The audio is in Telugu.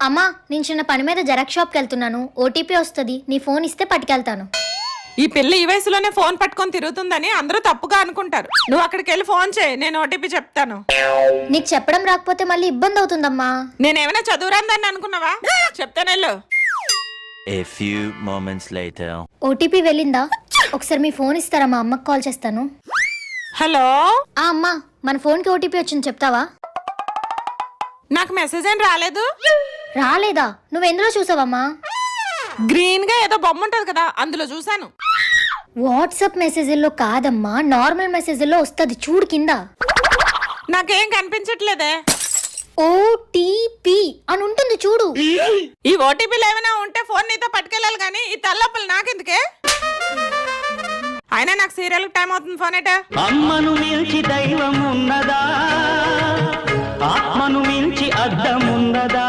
అమ్మా నేను చిన్న పని మీద జెరాక్స్ షాప్కి వెళ్తున్నాను. ఓటీపీ వస్తుంది. నీ ఫోన్ ఇస్తే పట్టుకెళ్తాను. ఈ పిల్ల ఈ వయసులోనే ఫోన్ పట్టుకొని తిరుగుతుందని అందరూ తప్పుగా అనుకుంటారు. నువ్వు అక్కడికి వెళ్ళి ఫోన్ చేయి నేను ఓటీపీ చెప్తాను. నీకు చెప్పడం రాకపోతే మళ్ళీ ఇబ్బంది అవుతుందమ్మా. నేనేమైనా చదువురాందని అనుకున్నావా? చెప్తానెళ్ళు A few moments later. OTP వెళ్ళిందా? ఒకసారి మీ ఫోన్ ఇస్తారా? మా అమ్మకి కాల్ చేస్తాను. హలో? ఆ అమ్మా మన ఫోన్కి ఓటీపీ వచ్చింది చెప్తావా? నాకు మెసేజ్ ఏం రాలేదు? రాలేదా? నువ్వు ఎందులో చూసావమ్మా? గ్రీన్గా ఏదో బొమ్మ ఉంటది కదా అందులో చూసాను వాట్సాప్ మెసేజ్లో కాదమ్మా నార్మల్ మెసేజ్లో వస్తుంది చూడు కింద. నాకేం కనిపించట్లేదే. ఓటీపీ అని ఉంటుంది చూడు. ఈ ఓటీపీలు ఏమైనా ఉంటే ఫోన్ నీతో పట్టుకెళ్ళాలి కానీ ఈ తల్లప్పులు నాకెందుకే? అయినా నాకు సీరియల్ టైం అవుతుంది ఫోన్ ఏటా అమ్మను మించి దైవం ఉన్నదా? ఆత్మను మించి అద్దం ఉన్నదా